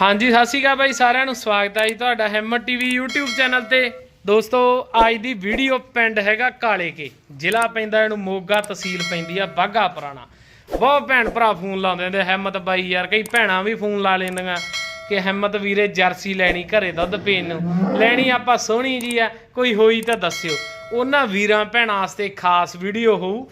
ਹਾਂਜੀ, ਸਤਿ ਸ਼੍ਰੀ ਅਕਾਲ ਬਾਈ, ਸਾਰਿਆਂ ਨੂੰ ਸਵਾਗਤ ਹੈ ਜੀ ਤੁਹਾਡਾ ਹਿੰਮਤ ਟੀਵੀ YouTube ਚੈਨਲ ਤੇ। ਦੋਸਤੋ, ਅੱਜ ਦੀ ਵੀਡੀਓ ਪਿੰਡ ਹੈਗਾ ਕਾਲੇ ਕੇ, ਜ਼ਿਲ੍ਹਾ ਪੈਂਦਾ ਇਹਨੂੰ ਮੋਗਾ, ਤਹਿਸੀਲ ਪੈਂਦੀ ਆ ਬਾਗਾ ਪੁਰਾਣਾ। ਬਹੁਤ ਭੈਣ ਭਰਾ ਫੋਨ ਲਾਉਂਦੇ ਨੇ ਹਿੰਮਤ ਬਾਈ ਯਾਰ, ਕਈ ਭੈਣਾਂ ਵੀ ਫੋਨ ਲਾ ਲੈਂਦੀਆਂ ਕਿ ਹਿੰਮਤ ਵੀਰੇ ਜਰਸੀ ਲੈਣੀ, ਘਰੇ ਦੁੱਧ ਪੀਣ ਨੂੰ। ਲੈਣੀ ਆਪਾਂ ਸੋਹਣੀ ਜੀ ਆ, ਕੋਈ ਹੋਈ ਤਾਂ ਦੱਸਿਓ। ਉਹਨਾਂ ਵੀਰਾਂ ਭੈਣਾਂ ਵਾਸਤੇ ਖਾਸ ਵੀਡੀਓ ਹੋਊ,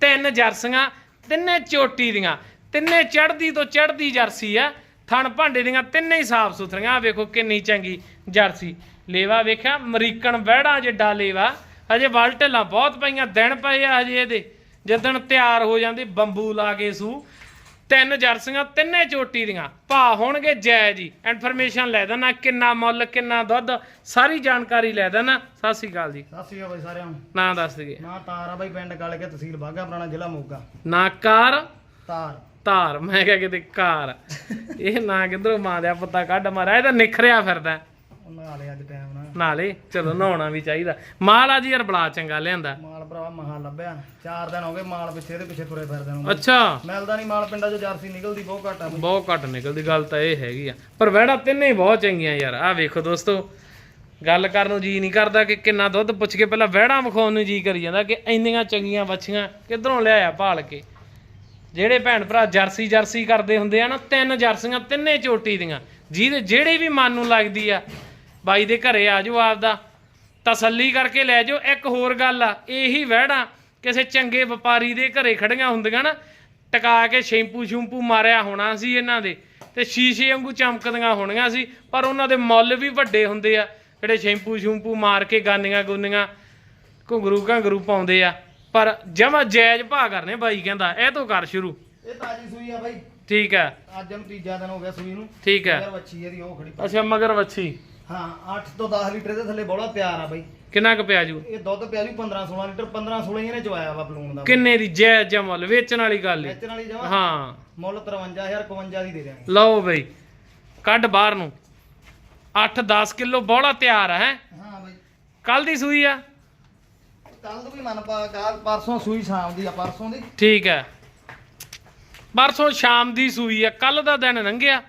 ਤਿੰਨ ਜਰਸੀਆਂ, ਤਿੰਨੇ ਚੋਟੀ ਦੀਆਂ, ਤਿੰਨੇ ਚੜਦੀ ਤੋਂ ਚੜਦੀ ਜਰਸੀ ਆ। ਥਣ ਭਾਂਡੇ ਦੀਆਂ ਤਿੰਨੇ ਹੀ ਸਾਫ਼ ਸੁਥਰੀਆਂ। ਆ ਵੇਖੋ ਕਿੰਨੀ ਚੰਗੀ ਜਰਸੀ। ਲੇਵਾ ਵੇਖਿਆ ਅਮਰੀਕਨ ਵਹਿੜਾਂ ਜਿੱਡਾ ਲੇਵਾ। ਹਜੇ ਵੱਲ ਢਿੱਲਾਂ ਬਹੁਤ ਪਈਆਂ ਦਿਨ ਪਏ ਆ ਹਜੇ ਇਹਦੇ। ਜਦੋਂ ਤਿਆਰ ਹੋ ਜਾਂਦੀ ਬੰਬੂ ਲਾ ਕੇ ਸੂ। ਤਿੰਨ ਜਰਸੀਆਂ ਤਿੰਨੇ ਚੋਟੀ ਦੀਆਂ। ਭਾ ਹੋਣਗੇ ਜੈ ਜੀ। ਇਨਫੋਰਮੇਸ਼ਨ ਲੈ ਦੇਣਾ ਕਿੰਨਾ ਮੁੱਲ ਕਿੰਨਾ ਦੁੱਧ ਸਾਰੀ ਜਾਣਕਾਰੀ ਲੈ ਦੇਣਾ ਸਤਿ ਸ਼੍ਰੀ ਅਕਾਲ ਜੀ। ਸਤਿ ਸ਼੍ਰੀ ਅਕਾਲ ਬਾਈ ਸਾਰਿਆਂ ਨੂੰ। ਨਾਂ ਦੱਸ ਦਈਏ। ਨਾ ਤਾਰ ਬਾਈ ਪਿੰਡ ਕੇ ਤਹਿਸੀਲ ਬਾਗਾ ਪੁਰਾਣਾ ਜ਼ਿਲ੍ਹਾ ਮੋਗਾ। ਨਾਕਾਰ ਤਾਰ। ਧਾਰ ਮੈਂ ਕਿਹਾ ਕਿਤੇ ਕਾਰ ਇਹ ਨਾ ਕਿਧਰੋਂ ਮਾਂ ਦਾ ਪਤਾ ਕੱਢ ਮਾਰਿਆ ਇਹ ਤਾਂ ਨਿਖਰਿਆ ਫਿਰਦਾ। ਵਾਲੇ ਅੱਜ ਟਾਈਮ ਨਾਲ ਨਾਲੇ ਚਲੋ ਨਹਾਉਣਾ ਵੀ ਚਾਹੀਦਾ। ਮਾਲ ਆ ਜੀ ਯਾਰ ਬਲਾ ਚੰਗਾ ਲਿਆਂਦਾ। ਮਾਲ ਭਰਾਵਾ ਮਹਾ ਲੱਭਿਆ। ਚਾਰ ਦਿਨ ਹੋ ਗਏ ਮਾਲ ਪਿੱਛੇ ਦੇ ਪਿੱਛੇ ਤੁਰੇ ਫਿਰਦੇ ਨੂੰ। ਅੱਛਾ। ਮਿਲਦਾ ਨਹੀਂ ਮਾਲ ਪਿੰਡਾਂ 'ਚ ਜਰਸੀ ਨਿਕਲਦੀ ਬਹੁਤ ਘੱਟ ਆ ਬਾਈ। ਬਹੁਤ ਘੱਟ ਨਿਕਲਦੀ ਗੱਲ ਤਾਂ ਇਹ ਹੈਗੀ ਆ। ਪਰ ਵਹਿੜਾ ਤਿੰਨੇ ਹੀ ਬਹੁਤ ਚੰਗੀਆਂ ਯਾਰ ਆਹ ਵੇਖੋ ਦੋਸਤੋ। ਗੱਲ ਕਰਨ ਨੂੰ ਜੀ ਨਹੀਂ ਕਰਦਾ ਕਿ ਕਿੰਨਾ ਦੁੱਧ ਪੁੱਛ ਕੇ ਪਹਿਲਾਂ ਵਹਿੜਾ ਵਿਖਾਉਣ ਨੂੰ ਜੀ ਕਰੀ ਜਾਂਦਾ ਕਿ ਇੰਨੀਆਂ ਚੰਗੀਆਂ ਵੱਛੀਆਂ ਕਿੱਧਰੋਂ ਲਿਆਇਆ ਭਾਲ ਕੇ। ਜਿਹੜੇ ਭੈਣ ਭਰਾ ਜਰਸੀ ਜਰਸੀ ਕਰਦੇ ਹੁੰਦੇ ਆ ਨਾ, ਤਿੰਨ ਜਰਸੀਆਂ, ਤਿੰਨੇ ਚੋਟੀ ਦੀਆਂ। ਜਿਹਦੇ ਜਿਹੜੇ ਵੀ ਮਨ ਨੂੰ ਲੱਗਦੀ ਆ, ਬਾਈ ਦੇ ਘਰੇ ਆ ਜਾਓ ਆਪਦਾ, ਤਸੱਲੀ ਕਰਕੇ ਲੈ ਜਾਓ। ਇੱਕ ਹੋਰ ਗੱਲ ਆ, ਇਹੀ ਵਹਿੜਾ ਕਿਸੇ ਚੰਗੇ ਵਪਾਰੀ ਦੇ ਘਰੇ ਖੜੀਆਂ ਹੁੰਦੀਆਂ ਨਾ, ਟਕਾ ਕੇ ਸ਼ੈਂਪੂ ਸ਼ੂੰਪੂ ਮਾਰਿਆ ਹੋਣਾ ਸੀ ਇਹਨਾਂ ਦੇ, ਤੇ ਸ਼ੀਸ਼ੇ ਵਾਂਗੂ ਚਮਕਦੀਆਂ ਹੋਣੀਆਂ ਸੀ, ਪਰ ਉਹਨਾਂ ਦੇ ਮੁੱਲ ਵੀ ਵੱਡੇ ਹੁੰਦੇ ਆ, ਜਿਹੜੇ ਸ਼ੈਂਪੂ ਸ਼ੂੰਪੂ ਮਾਰ ਕੇ ਗਾਨੀਆਂ ਗੁੰਨੀਆਂ ਘੁੰਗਰੂ ਘੰਗਰੂ ਪਾਉਂਦੇ ਆ। ਪਰ ਜਮਾ ਜਾਇਜ਼ ਭਾਅ ਕਰਨੇ ਬਾਈ ਕਹਿੰਦਾ ਇਹ ਤੋਂ ਕਰ ਸ਼ੁਰੂ। ਇਹ ਤਾਜੀ ਸੂਈ ਆ ਬਾਈ। ਠੀਕ ਹੈ। ਅੱਜ ਨੂੰ ਤੀਜਾ ਦਿਨ ਹੋ ਗਿਆ ਸੂਈ ਨੂੰ। ਠੀਕ ਹੈ। ਮਗਰ ਵੱਛੀ ਇਹਦੀ ਉਹ ਖੜੀ ਅੱਛਾ ਮਗਰ ਵੱਛੀ ਹਾਂ 8 ਤੋਂ 10 ਲੀਟਰ ਦੇ ਥੱਲੇ ਬੋਲਾ ਤਿਆਰ ਆ ਬਾਈ। ਕਿੰਨਾ ਕੁ ਪਿਆ ਜੂ? ਇਹ ਦੁੱਧ ਪਿਆ ਜੀ 15 16 ਲੀਟਰ 15 16 ਇਹਨੇ ਚਵਾਇਆ ਵਾ ਬਲੂਨ ਦਾ। ਕਿੰਨੇ ਦੀ ਜਾਇਜ਼ ਜਿਹਾ ਮੁੱਲ ਵੇਚਣ ਵਾਲੀ ਗੱਲ ਈ ਵੇਚਣ ਵਾਲੀ ਜਮਾ? ਹਾਂ। ਮੁੱਲ 53000 51 ਦੀ ਦੇ ਦਿਆਂਗੇ। ਲਓ ਬਈ ਕੱਢ ਬਾਹਰ ਨੂੰ। 8-10 ਕਿਲੋ ਬੋਲਾ ਤਿਆਰ ਹੈ? ਹਾਂ ਬਾਈ। ਕੱਲ ਦੀ ਸੂਈ ਆ। ਕੱਲ ਵੀ ਮਨ ਪਾ ਕੱਲ ਪਰਸੋਂ ਸੂਈ ਸ਼ਾਮ ਦੀ ਆ, ਪਰਸੋਂ ਦੀ। ਠੀਕ ਹੈ। ਪਰਸੋਂ ਸ਼ਾਮ ਦੀ ਸੂਈ ਆ ਕੱਲ ਦਾ ਦਿਨ ਲੰਘਿਆ।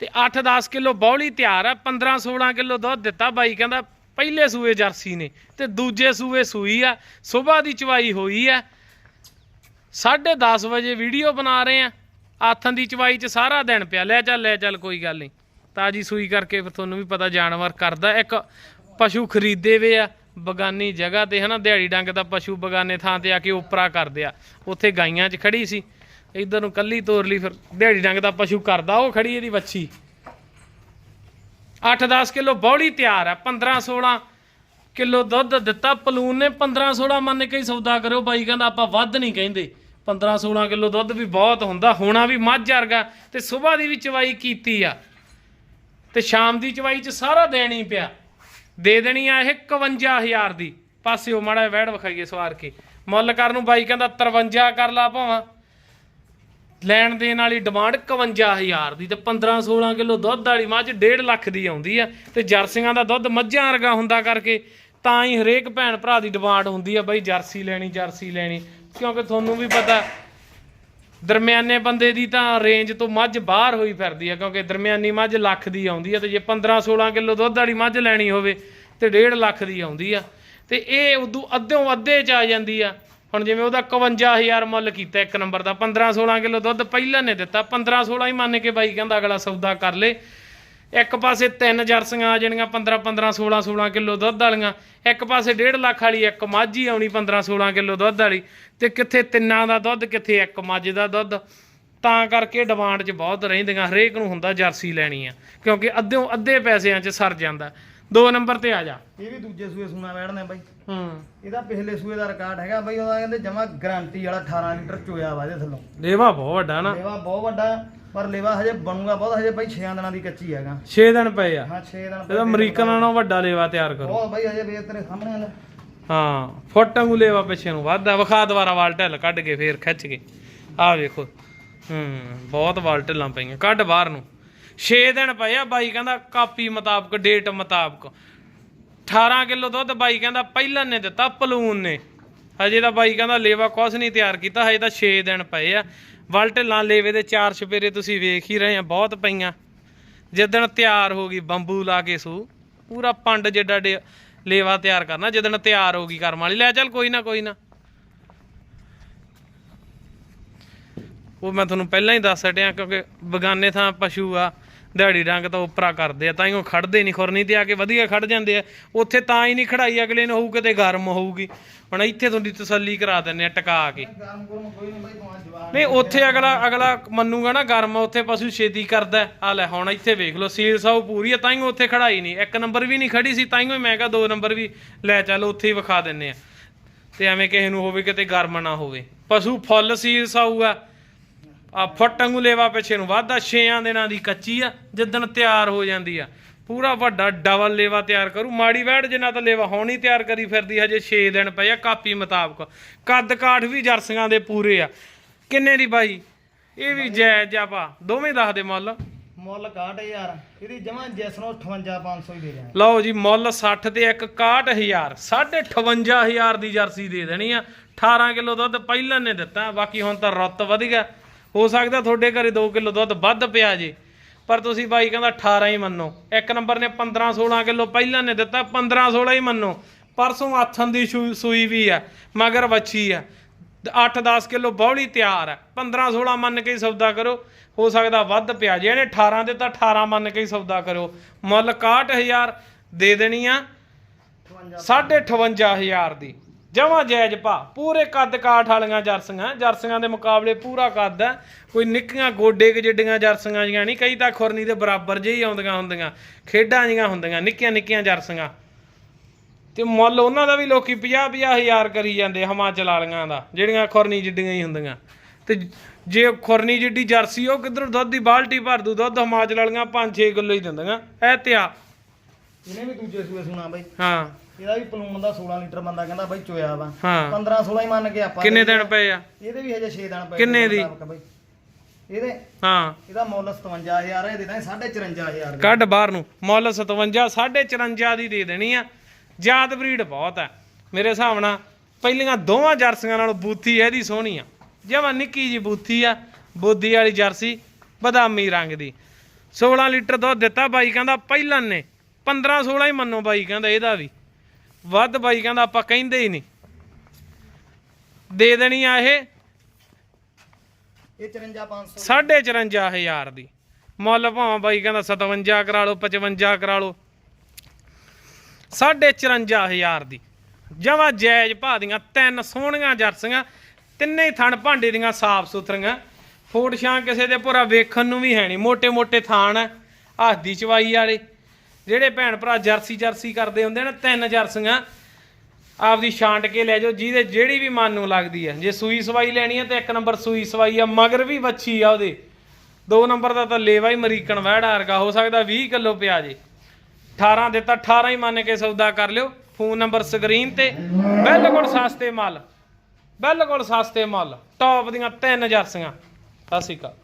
ਤੇ 8-10 ਕਿਲੋ ਬੌਲੀ ਤਿਆਰ ਆ 15-16 ਕਿਲੋ ਦੁੱਧ ਦਿੱਤਾ, ਬਾਈ ਕਹਿੰਦਾ ਪਹਿਲੇ ਸੂਏ ਜਰਸੀ ਨੇ, ਤੇ ਦੂਜੇ ਸੂਏ ਸੂਈ ਆ, ਸਵੇਰ ਦੀ ਚਵਾਈ ਹੋਈ ਆ। 10:30 ਵਜੇ ਵੀਡੀਓ ਬਣਾ ਰਹੇ ਆ, ਆਥਣ ਦੀ ਚਵਾਈ 'ਚ ਸਾਰਾ ਦਿਨ ਪਿਆ, ਲੈ ਚੱਲ ਲੈ ਚੱਲ, ਕੋਈ ਗੱਲ ਨਹੀਂ। ਤਾਜੀ ਸੂਈ ਕਰਕੇ ਫਿਰ ਤੁਹਾਨੂੰ ਵੀ ਪਤਾ, ਜਾਨਵਰ ਕਰਦਾ, ਇੱਕ ਪਸ਼ੂ ਖਰੀਦੇ ਵੇ ਆ ਬਗਾਨੀ ਜਗ੍ਹਾ ਤੇ ਹਨਾ, ਦਿਹਾੜੀ ਡੰਗ ਦਾ ਪਸ਼ੂ ਬਗਾਨੇ ਥਾਂ ਤੇ ਆ ਕੇ ਉਪਰਾ ਕਰਦੇ ਆ। ਉੱਥੇ ਗਾਈਆਂ 'ਚ ਖੜੀ ਸੀ। ਇਧਰ ਨੂੰ ਕੱਲੀ ਤੋਰ ਲਈ ਫਿਰ ਦਿਹਾੜੀ ਡੰਗ ਦਾ ਪਸ਼ੂ ਕਰਦਾ, ਉਹ ਖੜੀ ਇਹਦੀ ਵੱਛੀ। 8-10 ਕਿਲੋ ਬੌਲੀ ਤਿਆਰ ਆ 15-16 ਕਿਲੋ ਦੁੱਧ ਦਿੱਤਾ। ਪਲੂਨ ਨੇ 15-16 ਮੰਨ ਕੇ ਹੀ ਸੌਦਾ ਕਰਿਓ। ਬਾਈ ਕਹਿੰਦਾ ਆਪਾਂ ਵੱਧ ਨਹੀਂ ਕਹਿੰਦੇ। 15-16 ਕਿਲੋ ਦੁੱਧ ਵੀ ਬਹੁਤ ਹੁੰਦਾ, ਹੋਣਾ ਵੀ ਮੱਝ ਵਰਗਾ। ਤੇ ਸਵੇਰ ਦੀ ਵੀ ਚਵਾਈ ਕੀਤੀ ਆ। ਤੇ ਸ਼ਾਮ ਦੀ ਚਵਾਈ 'ਚ ਸਾਰਾ ਦੇਣ ਹੀ ਪਿਆ। ਦੇ ਦੇਣੀ ਆ ਇਹ 51000 ਦੀ। ਪਾਸਿਓ ਮਾੜਾ ਜਿਹਾ ਵੈੜ ਵਿਖਾਈਏ ਸਵਾਰ ਕੇ। ਮੁੱਲ ਕਰਨ ਨੂੰ ਬਾਈ ਕਹਿੰਦਾ 53 ਕਰ ਲਾ ਭਾਵਾਂ। ਲੈਣ ਦੇਣ ਵਾਲੀ ਡਿਮਾਂਡ 51000 ਦੀ ਤੇ 15 16 ਕਿਲੋ ਦੁੱਧ ਵਾਲੀ ਮੱਝ 1.5 ਲੱਖ ਦੀ ਆਉਂਦੀ ਆ ਤੇ ਜਰਸੀਆਂ ਦਾ ਦੁੱਧ ਮੱਝਾਂ ਵਰਗਾ ਹੁੰਦਾ ਕਰਕੇ ਤਾਂ ਹੀ ਹਰੇਕ ਭੈਣ ਭਰਾ ਦੀ ਡਿਮਾਂਡ ਹੁੰਦੀ ਆ ਬਈ ਜਰਸੀ ਲੈਣੀ ਜਰਸੀ ਲੈਣੀ। ਕਿਉਂਕਿ ਤੁਹਾਨੂੰ ਵੀ ਪਤਾ ਦਰਮਿਆਨੇ ਬੰਦੇ ਦੀ ਤਾਂ ਰੇਂਜ ਤੋਂ ਮੱਝ ਬਾਹਰ ਹੋਈ ਫਿਰਦੀ ਆ, ਕਿਉਂਕਿ ਦਰਮਿਆਨੀ ਮੱਝ ਲੱਖ ਦੀ ਆਉਂਦੀ ਆ ਤੇ ਜੇ 15 16 ਕਿਲੋ ਦੁੱਧ ਵਾਲੀ ਮੱਝ ਲੈਣੀ ਹੋਵੇ ਤੇ 1.5 ਲੱਖ ਦੀ ਆਉਂਦੀ ਆ। ਤੇ ਇਹ ਉਦੋਂ ਅੱਧਿਓਂ ਅੱਧੇ ਚ ਆ ਜਾਂਦੀ ਆ। ਹੁਣ ਜਿਵੇਂ ਉਹਦਾ 51000 ਮੁੱਲ ਕੀਤਾ ਇੱਕ ਨੰਬਰ ਦਾ 15 16 ਕਿਲੋ ਦੁੱਧ ਪਹਿਲਾਂ ਨੇ ਦਿੱਤਾ 15 16 ਹੀ ਮੰਨ ਕੇ ਬਾਈ ਕਹਿੰਦਾ ਅਗਲਾ ਸੌਦਾ ਕਰ ਲੇ। ਇੱਕ ਪਾਸੇ ਤਿੰਨ ਜਰਸੀਆਂ ਆ ਜਾਣੀਆਂ 15 15 16 16 ਕਿਲੋ ਦੁੱਧ ਵਾਲੀਆਂ ਇੱਕ ਪਾਸੇ 1.5 ਲੱਖ ਵਾਲੀ ਇੱਕ ਮੱਝ ਆਉਣੀ 15 16 ਕਿਲੋ ਦੁੱਧ ਵਾਲੀ ਤੇ ਕਿੱਥੇ ਤਿੰਨਾਂ ਦਾ ਦੁੱਧ ਕਿੱਥੇ ਇੱਕ ਮੱਝ ਦਾ ਦੁੱਧ। ਤਾਂ ਕਰਕੇ ਡਿਮਾਂਡ 'ਚ ਬਹੁਤ ਰਹਿੰਦੀਆਂ ਹਰੇਕ ਨੂੰ ਹੁੰਦਾ ਜਰਸੀ ਲੈਣੀ ਆ ਕਿਉਂਕਿ ਅੱਧਿਓਂ ਅੱਧੇ ਪੈਸਿਆਂ 'ਚ ਸਰ ਜਾਂਦਾ। ਦੋ ਨੰਬਰ ਤੇ ਆ ਜਾ। ਇਹ ਵੀ ਦੂਜੇ ਸੂਏ ਸੂਣਾ ਵੜਨੇ ਬਾਈ। ਹੂੰ। ਇਹਦਾ ਪਿਛਲੇ ਸੂਏ ਦਾ ਰਿਕਾਰਡ ਹੈਗਾ ਬਾਈ ਉਹਦਾ ਕਹਿੰਦੇ ਜਮਾ ਗਾਰੰਟੀ ਵਾਲਾ 18 ਲੀਟਰ ਚੋਇਆ ਵਾ ਇਹਦੇ ਥੱਲੋਂ। ਲੇਵਾ ਬਹੁਤ ਵੱਡਾ ਨਾ। ਲੇਵਾ ਬਹੁਤ ਵੱਡਾ। ਪਰ ਲੇਵਾ ਹਜੇ ਬਣੂਗਾ ਬਹੁਤ ਹਜੇ ਬਾਈ 6 ਦਿਨਾਂ ਦੀ ਕੱਚੀ ਹੈਗਾ। 6 ਦਿਨ ਪਏ ਆ। ਹਾਂ 6 ਦਿਨ ਇਹਦਾ ਅਮਰੀਕਨ ਨਾਲੋਂ ਵੱਡਾ ਲੇਵਾ ਤਿਆਰ ਕਰੋ। ਬਹੁਤ ਬਾਈ ਹਜੇ ਵੇਖ ਤੇਰੇ ਸਾਹਮਣੇ ਆ ਹਾਂ ਫੁੱਟ ਵਾਂਗੂ ਲੇਵਾ ਪਿੱਛੇ ਨੂੰ ਵੱਧਦਾ ਵਿਖਾ ਦੁਬਾਰਾ ਵਾਲ ਢਿੱਲ ਕੱਢ ਕੇ ਫੇਰ ਖਿੱਚ ਕੇ। ਆਹ ਵੇਖੋ। ਹੂੰ ਬਹੁਤ ਵਾਲ ਢਿੱਲਾਂ ਪਈਆਂ ਕੱਢ ਬਾਹਰ ਨੂੰ। 6 ਦਿਨ ਪਏ ਆ ਬਾਈ ਕਹਿੰਦਾ ਕਾਪੀ ਮੁਤਾਬਕ ਡੇਟ ਮੁਤਾਬਕ। 18 ਕਿਲੋ ਦੁੱਧ ਬਾਈ ਕਹਿੰਦਾ ਪਹਿਲਾਂ ਨੇ ਦਿੱਤਾ ਪਲੂਨ ਨੇ। ਹਜੇ ਤਾਂ ਬਾਈ ਕਹਿੰਦਾ ਲੇਵਾ ਕੁਛ ਨਹੀਂ ਤਿਆਰ ਕੀਤਾ ਹਜੇ ਤਾਂ 6 ਦਿਨ ਪਏ ਆ। ਵਲ ਢਿੱਲਾਂ ਲੇਵੇ ਦੇ ਚਾਰ ਛਪੇਰੇ ਤੁਸੀਂ ਵੇਖ ਹੀ ਰਹੇ ਆ, ਬਹੁਤ ਪਈਆਂ। ਜਿੱਦਣ ਤਿਆਰ ਹੋ ਗਈ ਬੰਬੂ ਲਾ ਕੇ ਸੂ, ਪੂਰਾ ਪੰਡ ਜਿੱਡਾ ਲੇਵਾ ਤਿਆਰ ਕਰਨਾ, ਜਿੱਦਣ ਤਿਆਰ ਹੋ ਗਈ ਕਰਮ ਵਾਲੀ। ਲੈ ਚੱਲ ਕੋਈ ਨਾ ਕੋਈ ਨਾ। ਉਹ ਮੈਂ ਤੁਹਾਨੂੰ ਪਹਿਲਾਂ ਹੀ ਦੱਸ ਹਟਿਆ ਕਿਉਂਕਿ ਬਗਾਨੇ ਥਾਂ ਪਸ਼ੂ ਆ। ਦਿਹਾੜੀ ਡੰਗ ਤਾਂ ਉਪਰਾ ਕਰਦੇ ਆ, ਤਾਂ ਹੀ ਉਹ ਖੜਦੇ ਨਹੀਂ, ਖੁਰਨੀ ਤੇ ਆ ਕੇ ਵਧੀਆ ਖੜ ਜਾਂਦੇ ਆ। ਉੱਥੇ ਤਾਂ ਹੀ ਨਹੀਂ ਖੜਾਈ, ਅਗਲੇ ਨੂੰ ਹੋਊ ਕਿਤੇ ਗਰਮ ਹੋਊਗੀ। ਹੁਣ ਇੱਥੇ ਤੁਹਾਡੀ ਤਸੱਲੀ ਕਰਾ ਦਿੰਨੇ ਆ ਟਿਕਾ ਕੇ। ਨਹੀਂ, ਉੱਥੇ ਅਗਲਾ ਅਗਲਾ ਮੰਨੂਗਾ ਨਾ ਗਰਮ, ਉੱਥੇ ਪਸ਼ੂ ਛੇਤੀ ਕਰਦਾ ਆ ਲੈ, ਹੁਣ ਇੱਥੇ ਵੇਖ ਲਓ, ਸੀਲ ਸਾਊ ਪੂਰੀ ਆ, ਤਾਂ ਹੀ ਉੱਥੇ ਖੜਾਈ ਨਹੀਂ। ਇੱਕ ਨੰਬਰ ਵੀ ਨਹੀਂ ਖੜੀ ਸੀ, ਤਾਂ ਹੀ ਮੈਂ ਕਿਹਾ ਦੋ ਨੰਬਰ ਵੀ ਲੈ ਚੱਲ, ਉੱਥੇ ਹੀ ਵਿਖਾ ਦਿੰਨੇ ਆ। ਤੇ ਐਵੇਂ ਕਿਸੇ ਨੂੰ ਹੋਵੇ ਕਿਤੇ ਗਰਮ ਨਾ ਹੋਵੇ। ਪਸ਼ੂ ਫੁੱਲ ਸੀਲ ਸਾਊ ਆ। ਆ ਫੁੱਟ ਵਾਂਗੂ ਲੇਵਾ ਪਿੱਛੇ ਨੂੰ ਵਾਧਾ 6 ਦਿਨਾਂ ਦੀ ਕੱਚੀ ਆ ਜਿੱਦਣ ਤਿਆਰ ਹੋ ਜਾਂਦੀ ਆ। ਪੂਰਾ ਵੱਡਾ ਡਬਲ ਲੇਵਾ ਤਿਆਰ ਕਰੂ। ਮਾੜੀ ਵੈੜ ਜਿੰਨਾ ਤਾਂ ਲੇਵਾ ਹੋਣੀ ਤਿਆਰ ਕਰੀ ਫਿਰਦੀ ਹਜੇ 6 ਦਿਨ ਪਏ ਆ ਕਾਪੀ ਮੁਤਾਬਕ। ਕੱਦ ਕਾਠ ਵੀ ਜਰਸੀਆਂ ਦੇ ਪੂਰੇ ਆ। ਕਿੰਨੇ ਦੀ ਬਾਈ? ਇਹ ਵੀ ਜਾਇਜ਼ ਆ ਪਾ ਦੋਵੇਂ ਦੱਸ ਦੇ ਮੁੱਲ। ਮੁੱਲ 61000 ਇਹਦੀ ਜਮਾਂ ਜੈਸਨੋ 58500 ਹੀ ਦੇ ਰਿਹਾ ਲਓ ਜੀ ਮੁੱਲ 60 ਤੇ ਇੱਕ 61000 58500 ਦੀ ਜਰਸੀ ਦੇ ਦੇਣੀ ਆ। 18 ਕਿਲੋ ਦੁੱਧ ਪਹਿਲਾਂ ਨੇ ਦਿੱਤਾ। ਬਾਕੀ ਹੁਣ ਤਾਂ ਰੁੱਤ ਵਧ ਗਿਆ। ਹੋ ਸਕਦਾ ਤੁਹਾਡੇ ਘਰੇ 2 ਕਿਲੋ ਦੁੱਧ ਵੱਧ ਪਿਆ ਜੇ, ਪਰ ਤੁਸੀਂ ਬਾਈ ਕਹਿੰਦਾ 18 ਹੀ ਮੰਨੋ। ਇੱਕ ਨੰਬਰ ਨੇ 15 16 ਕਿਲੋ ਪਹਿਲਾਂ ਨੇ ਦਿੱਤਾ 15 16 ਹੀ ਮੰਨੋ। ਪਰਸੋਂ ਆਥਣ ਦੀ ਸੂ- ਸੂਈ ਵੀ ਆ, ਮਗਰ ਵੱਛੀ ਆ। 8-10 ਕਿਲੋ ਬੌਲੀ ਤਿਆਰ ਹੈ 15 16 ਮੰਨ ਕੇ ਹੀ ਸੌਦਾ ਕਰੋ। ਹੋ ਸਕਦਾ ਵੱਧ ਪਿਆ ਜੇ, ਇਹਨੇ 18 ਦੇ ਤਾਂ 18 ਮੰਨ ਕੇ ਹੀ ਸੌਦਾ ਕਰੋ। ਮੁੱਲ 61000 ਦੇ ਦੇਣੀ ਆ 58000 ਦੀ। ਜਮਾ ਜਾਇਜ਼ ਭਾ ਪੂਰੇ ਕੱਦ ਕਾਠ ਵਾਲੀਆਂ ਜਰਸੀਆਂ ਜਰਸੀਆਂ ਦੇ ਮੁਕਾਬਲੇ ਪੂਰਾ ਕੱਦ ਹੈ। ਕੋਈ ਨਿੱਕੀਆਂ ਗੋਡੇ ਕੁ ਜਿੱਡੀਆਂ ਜਰਸੀਆਂ ਜੀਆਂ ਨਹੀਂ ਕਈ ਤਾਂ ਖੁਰਨੀ ਦੇ ਬਰਾਬਰ ਜਿਹੀ ਆਉਂਦੀਆਂ ਹੁੰਦੀਆਂ ਖੇਡਾਂ ਜੀਆਂ ਹੁੰਦੀਆਂ ਨਿੱਕੀਆਂ ਨਿੱਕੀਆਂ ਜਰਸੀਆਂ। ਤੇ ਮੁੱਲ ਉਹਨਾਂ ਦਾ ਵੀ ਲੋਕੀ 50 ਹਜ਼ਾਰ ਕਰੀ ਜਾਂਦੇ ਹਿਮਾਚਲ ਵਾਲੀਆਂ ਦਾ ਜਿਹੜੀਆਂ ਖੁਰਨੀ ਜਿੱਡੀਆਂ ਹੀ ਹੁੰਦੀਆਂ। ਤੇ ਜੇ ਖੁਰਨੀ ਜਿੱਡੀ ਜਰਸੀ ਉਹ ਕਿਧਰ ਦੁੱਧ ਦੀ ਬਾਲਟੀ ਭਰ ਦੂ ਦੁੱਧ ਹਿਮਾਚਲ ਵਾਲੀਆਂ 5-6 ਕਿਲੋ ਹੀ ਦਿੰਦੀਆਂ। ਇਹ ਤੇ ਆ। ਇਹਨੇ ਵੀ ਦੂਜੇ ਸੂਏ ਸੁਣਾ ਬਾਈ। ਹਾਂ। ਇਹਦਾ ਵੀ ਪਲੂਨ ਦਾ 16 ਲੀਟਰ ਬੰਦਾ ਕਹਿੰਦਾ ਬਾਈ ਚੋਇਆ ਵਾ। ਹਾਂ। 15 16 ਹੀ ਮੰਨ ਕੇ ਆਪਾਂ ਕਿੰਨੇ ਦਿਨ ਪਏ ਆ? ਇਹਦੇ ਵੀ ਹਜੇ 6 ਦਿਨ ਪਏ ਕਿੰਨੇ ਦੀ? ਬਾਈ। ਇਹਦੇ ਹਾਂ। ਇਹਦਾ ਮੁੱਲ 57000 ਹੈ ਇਹਦੇ ਤਾਂ 54500 ਦੇ। ਕੱਢ ਬਾਹਰ ਨੂੰ। ਮੁੱਲ 57 54 ਦੀ ਦੇ ਦੇਣੀ ਆ। ਜਾਤ ਬਰੀਡ ਬਹੁਤ ਆ। ਮੇਰੇ ਹਿਸਾਬ ਨਾਲ ਪਹਿਲੀਆਂ ਦੋਵਾਂ ਜਰਸੀਆਂ ਨਾਲੋਂ ਬੂਥੀ ਇਹਦੀ ਸੋਹਣੀ ਆ। ਜਮਾ ਨਿੱਕੀ ਜੀ ਬੂਥੀ ਆ ਬੋਦੀ ਵਾਲੀ ਜਰਸੀ ਬਦਾਮੀ ਰੰਗ ਦੀ। 16 ਲੀਟਰ ਦੁੱਧ ਦਿੱਤਾ ਬਾਈ ਕਹਿੰਦਾ ਪਹਿਲਾਂ ਨੇ। 15 16 ਹੀ ਮੰਨੋ ਬਾਈ ਕਹਿੰਦਾ ਇਹਦਾ ਵੀ। ਵੱਧ ਬਾਈ ਕਹਿੰਦਾ ਆਪਾਂ ਕਹਿੰਦੇ ਹੀ ਨਹੀਂ। ਦੇ ਦੇਣੀ ਆ ਇਹ ਇਹ 54500 54500 ਦੀ। ਮੁੱਲ ਭਾਵਾਂ ਬਾਈ ਕਹਿੰਦਾ 57 ਕਰਾ ਲਓ 55 ਕਰਾ ਲਓ। ਹਜ਼ਾਰ ਦੀ। ਜਮਾ ਜਾਇਜ਼ ਭਾ ਦੀਆਂ ਤਿੰਨ ਸੋਹਣੀਆਂ ਜਰਸੀਆਂ ਤਿੰਨੇ ਥਣ ਭਾਂਡੇ ਦੀਆਂ ਸਾਫ਼ ਸੁਥਰੀਆਂ। ਫੋਟ ਛਾਂ ਕਿਸੇ ਦੇ ਪੂਰਾ ਵੇਖਣ ਨੂੰ ਵੀ ਹੈ ਨਹੀਂ। ਮੋٹے ਮੋٹے ਥਾਣ ਹੱਥ ਦੀ ਚਵਾਈ ਵਾਲੇ। ਜਿਹੜੇ ਭੈਣ ਭਰਾ ਜਰਸੀ ਜਰਸੀ ਕਰਦੇ ਹੁੰਦੇ ਨੇ, ਤਿੰਨ ਜਰਸੀਆਂ ਆਪਦੀ ਛਾਂਟ ਕੇ ਲੈ ਜਾਓ, ਜਿਹਦੇ ਜਿਹੜੀ ਵੀ ਮਨ ਨੂੰ ਲੱਗਦੀ ਹੈ ਜੇ ਸੂਈ ਸਵਾਈ ਲੈਣੀ ਹੈ ਤਾਂ ਇੱਕ ਨੰਬਰ ਸੂਈ ਸਵਾਈ ਆ, ਮਗਰ ਵੀ ਵੱਛੀ ਆ ਉਹਦੇ। ਦੋ ਨੰਬਰ ਦਾ ਤਾਂ ਲੇਵਾ ਹੀ ਮਰੀਕਣ ਵਹਿੜਾ ਵਰਗਾ, ਹੋ ਸਕਦਾ 20 ਕਿਲੋ ਪਿਆ ਜੇ। 18 ਦਿੱਤਾ 18 ਹੀ ਮੰਨ ਕੇ ਸੌਦਾ ਕਰ ਲਿਓ। ਫੋਨ ਨੰਬਰ ਸਕਰੀਨ ਤੇ, ਬਿਲਕੁਲ ਸਸਤੇ ਮਾਲ। ਬਿਲਕੁਲ ਸਸਤੇ ਮਾਲ। ਟੌਪ ਦੀਆਂ ਤਿੰਨ ਜਰਸੀਆਂ। ਸਤਿ ਸ਼੍ਰੀ ਅਕਾਲ।